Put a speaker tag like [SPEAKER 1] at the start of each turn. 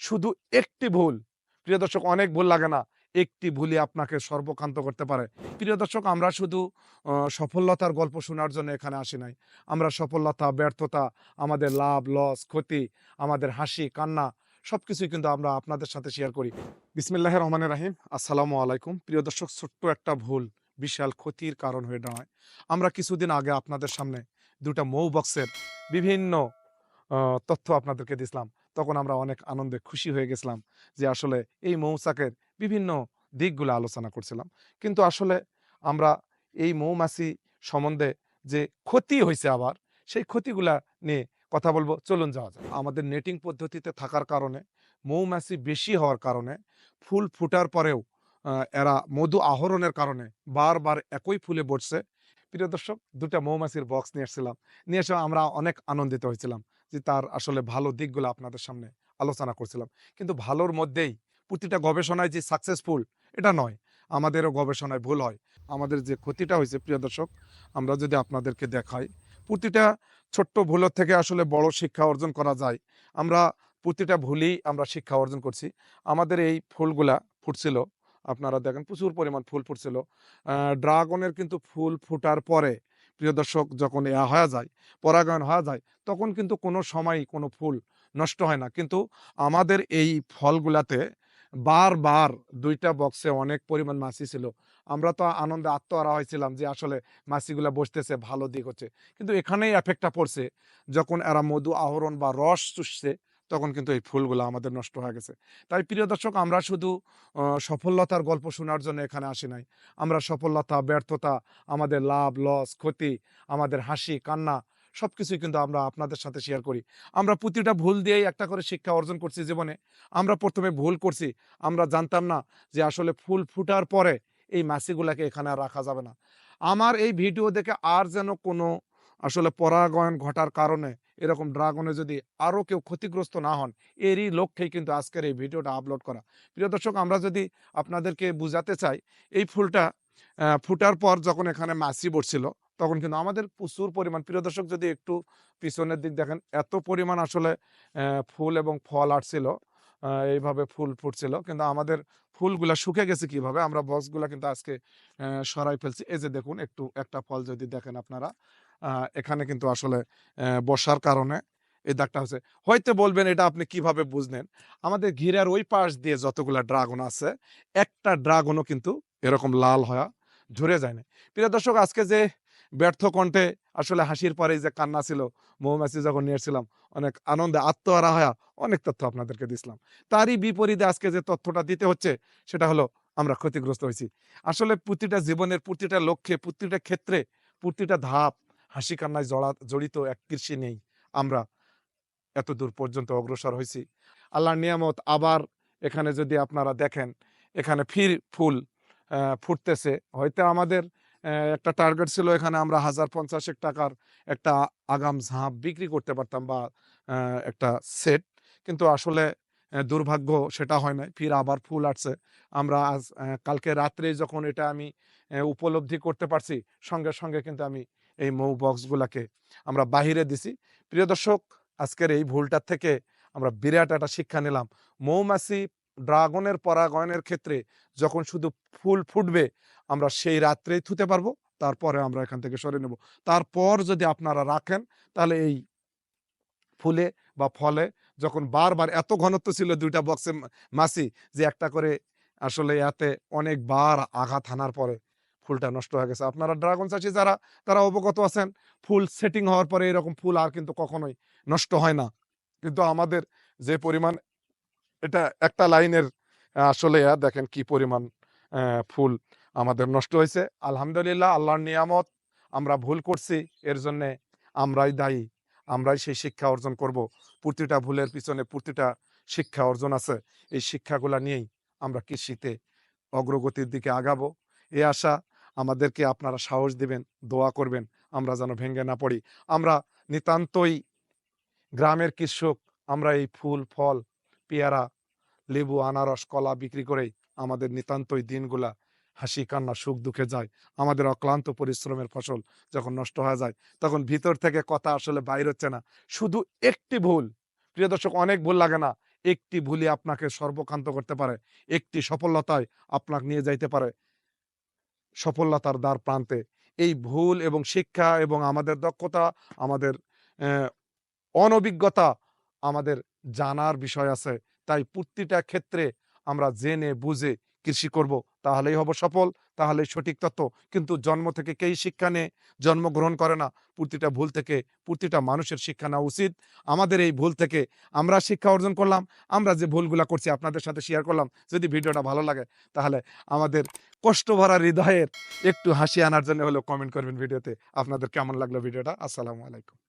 [SPEAKER 1] শুধু একটি ভুল। প্রিয় দর্শক, অনেক ভুল লাগে না। একটি ভুলই আপনাকে সর্বকান্ত করতে পারে। প্রিয় দর্শক, আমরা শুধু সফলতার গল্প শোনার জন্য এখানে আসি নাই। আমরা সফলতা, ব্যর্থতা, আমাদের লাভ, লস, ক্ষতি, আমাদের হাসি, কান্না সব কিছুই কিন্তু আমরা আপনাদের সাথে শেয়ার করি। বিসমিল্লাহ রহমান রাহিম। আসসালামু আলাইকুম। প্রিয় দর্শক, ছোট্ট একটা ভুল, বিশাল ক্ষতির কারণ হয়ে দাঁড়ায়। আমরা কিছুদিন আগে আপনাদের সামনে দুটা মৌ বক্সের বিভিন্ন তথ্য আপনাদেরকে দিছিলাম। তখন আমরা অনেক আনন্দে খুশি হয়ে গেছিলাম যে আসলে এই মৌচাকের বিভিন্ন দিকগুলো আলোচনা করছিলাম। কিন্তু আসলে আমরা এই মৌমাছি সম্বন্ধে যে ক্ষতি হয়েছে আবার, সেই ক্ষতিগুলা নিয়ে কথা বলব। চলুন যাওয়া যাক। আমাদের নেটিং পদ্ধতিতে থাকার কারণে, মৌমাছি বেশি হওয়ার কারণে, ফুল ফুটার পরেও এরা মধু আহরণের কারণে বারবার একই ফুলে বসছে। প্রিয় দর্শক দুটা মৌমাছির বক্স নিয়ে এসেছিলাম নিয়ে এসে আমরা অনেক আনন্দিত হয়েছিলাম যে তার আসলে ভালো দিকগুলো আপনাদের সামনে আলোচনা করছিলাম। কিন্তু ভালোর মধ্যেই প্রতিটা গবেষণায় যে সাকসেসফুল এটা নয়। আমাদেরও গবেষণায় ভুল হয়। আমাদের যে ক্ষতিটা হয়েছে, প্রিয় দর্শক, আমরা যদি আপনাদেরকে দেখাই, প্রতিটা ছোট্ট ভুলের থেকে আসলে বড় শিক্ষা অর্জন করা যায়। আমরা প্রতিটা ভুলই আমরা শিক্ষা অর্জন করছি। আমাদের এই ফুলগুলা ফুটছিল আপনারা দেখেন প্রচুর পরিমাণ ফুল ফুটছিল। ড্রাগনের কিন্তু ফুল ফুটার পরে, প্রিয় দর্শক, যখন ইয়া হয়ে যায়, পরাগায়ন হয়ে যায়, তখন কিন্তু কোনো সময় কোনো ফুল নষ্ট হয় না। কিন্তু আমাদের এই ফলগুলাতে বারবার দুইটা বক্সে অনেক পরিমাণ মাছি ছিল। আমরা তো আনন্দে আত্মহারা হয়েছিলাম যে আসলে মাছিগুলা বসতেছে, ভালো দিক হচ্ছে। কিন্তু এখানেই এফেক্টটা পড়ছে, যখন এরা মধু আহরণ বা রস চুষছে তখন কিন্তু এই ফুলগুলো আমাদের নষ্ট হয়ে গেছে। তাই প্রিয় দর্শক, আমরা শুধু সফলতার গল্প শোনার জন্য এখানে আসি নাই। আমরা সফলতা, ব্যর্থতা, আমাদের লাভ, লস, ক্ষতি, আমাদের হাসি, কান্না সব কিছুই কিন্তু আমরা আপনাদের সাথে শেয়ার করি। আমরা প্রতিটা ভুল দিয়েই একটা করে শিক্ষা অর্জন করছি জীবনে। আমরা প্রথমে ভুল করছি, আমরা জানতাম না যে আসলে ফুল ফুটার পরে এই মাসিগুলাকে এখানে রাখা যাবে না। আমার এই ভিডিও দেখে আর যেন কোনো আসলে পরাগায়ন ঘটার কারণে এরকম ড্রাগনে যদি আরও কেউ ক্ষতিগ্রস্ত না হন, এরই লক্ষ্যেই কিন্তু আজকের এই ভিডিওটা আপলোড করা। প্রিয় দর্শক, আমরা যদি আপনাদেরকে বুঝাতে চাই, এই ফুলটা ফুটার পর যখন এখানে মাছি বসছিল তখন কিন্তু আমাদের প্রচুর পরিমাণ, প্রিয় দর্শক, যদি একটু পিছনের দিক দেখেন, এত পরিমাণ আসলে ফুল এবং ফল আসছিল এইভাবে ফুল ফুটছিল। কিন্তু আমাদের ফুলগুলা শুকে গেছে কীভাবে? আমরা বক্সগুলা কিন্তু আজকে সরাই ফেলছি। এই যে দেখুন, একটু একটা ফল যদি দেখেন আপনারা এখানে কিন্তু আসলে বসার কারণে এই দাগটা হচ্ছে। হয়তো বলবেন এটা আপনি কীভাবে বুঝলেন? আমাদের ঘিরার ওই পাশ দিয়ে যতগুলা ড্রাগন আছে, একটা ড্রাগনও কিন্তু এরকম লাল হয়ে ঝরে যায় না প্রিয় দর্শক, আজকে যে ব্যর্থ কণ্ঠে আসলে হাসির পরে যে কান্না ছিল, মৌমাছি যখন নিয়েছিলাম অনেক আনন্দে আত্মহারা হয়ে অনেক তথ্য আপনাদেরকে দিছিলাম। তারই বিপরীতে আজকে যে তথ্যটা দিতে হচ্ছে, সেটা হলো আমরা ক্ষতিগ্রস্ত হয়েছি। আসলে প্রতিটা জীবনের প্রতিটা লক্ষ্যে, প্রতিটা ক্ষেত্রে প্রতিটা ধাপ হাসি কান্নায় জড়া, জড়িত এক কৃষি নেই। আমরা এত দূর পর্যন্ত অগ্রসর হয়েছি। আল্লাহর নিয়ামত আবার এখানে যদি আপনারা দেখেন, এখানে ফির ফুল ফুটতেছে। হয়তো আমাদের একটা টার্গেট ছিল এখানে আমরা হাজার পঞ্চাশেক টাকার একটা আগাম ঝাঁপ বিক্রি করতে পারতাম বা একটা সেট। কিন্তু আসলে দুর্ভাগ্য সেটা হয় নাই। ফির আবার ফুল আসছে। আমরা আজ কালকে রাত্রে যখন এটা আমি উপলব্ধি করতে পারছি, সঙ্গে সঙ্গে কিন্তু আমি এই মৌ বক্সগুলাকে আমরা বাহিরে দিছি। প্রিয় দর্শক, আজকের এই ভুলটার থেকে আমরা বিরাট একটা শিক্ষা নিলাম। মৌমাছি ড্রাগনের পরাগয়নের ক্ষেত্রে যখন শুধু ফুল ফুটবে, আমরা সেই রাত্রেই থুতে পারব, তারপরে আমরা এখান থেকে সরে নেব। তারপর যদি আপনারা রাখেন, তাহলে এই ফুলে বা ফলে যখন বারবার এত ঘনত্ব ছিল দুইটা বক্সে মাছি, যে একটা করে আসলে এতে অনেকবার আঘাত হানার পরে ফুলটা নষ্ট হয়ে গেছে। আপনারা ড্রাগন চাষি যারা, তারা অবগত আছেন, ফুল সেটিং হওয়ার পরে এরকম ফুল আর কিন্তু কখনোই নষ্ট হয় না। কিন্তু আমাদের যে পরিমাণ, এটা একটা লাইনের আসলে দেখেন কি পরিমাণ ফুল আমাদের নষ্ট হয়েছে। আলহামদুলিল্লাহ, আল্লাহর নিয়ামত আমরা ভুল করছি, এর জন্য আমরাই দায়ী, আমরাই সেই শিক্ষা অর্জন করব। প্রতিটা ভুলের পিছনে প্রতিটা শিক্ষা অর্জন আছে। এই শিক্ষাগুলা নিয়েই আমরা কৃষিতে অগ্রগতির দিকে আগাবো। এ আশা আমাদেরকে আপনারা সাহস দিবেন, দোয়া করবেন, আমরা যেন ভেঙে না পড়ি। আমরা নিতান্তই গ্রামের কৃষক, আমরা এই ফুল, ফল, পেয়ারা, লেবু, আনারস, কলা বিক্রি করেই আমাদের নিতান্তই দিনগুলা হাসি, কান্না, সুখ, দুঃখে যায়। আমাদের অক্লান্ত পরিশ্রমের ফসল যখন নষ্ট হয়ে যায়, তখন ভিতর থেকে কথা আসলে বাইর হচ্ছে না। শুধু একটি ভুল, প্রিয় দর্শক, অনেক ভুল লাগে না। একটি ভুলই আপনাকে সর্বকান্ত করতে পারে। একটি সফলতায় আপনাকে নিয়ে যাইতে পারে। সফলতার দ্বার প্রান্তে। এই ভুল এবং শিক্ষা এবং আমাদের দক্ষতা, আমাদের অনভিজ্ঞতা আমাদের জানার বিষয় আছে। তাই প্রতিটা ক্ষেত্রে আমরা জেনে, বুঝে কৃষি করব, তাহলেই হব সফল, তাহলেই সঠিক তত্ত্ব। কিন্তু জন্ম থেকে কেই শিক্ষা নিয়ে? জন্মগ্রহণ করে না। প্রতিটা ভুল থেকে প্রতিটা মানুষের শিক্ষা নেওয়া উচিত। আমাদের এই ভুল থেকে আমরা শিক্ষা অর্জন করলাম, আমরা যে ভুলগুলা করছি আপনাদের সাথে শেয়ার করলাম, যদি ভিডিওটা ভালো লাগে, তাহলে আমাদের কষ্ট ভরা হৃদয়ের একটু হাসি আনার জন্য হলেও কমেন্ট করবেন ভিডিওতে। আপনাদের কেমন লাগল ভিডিওটা? আসসালামু আলাইকুম।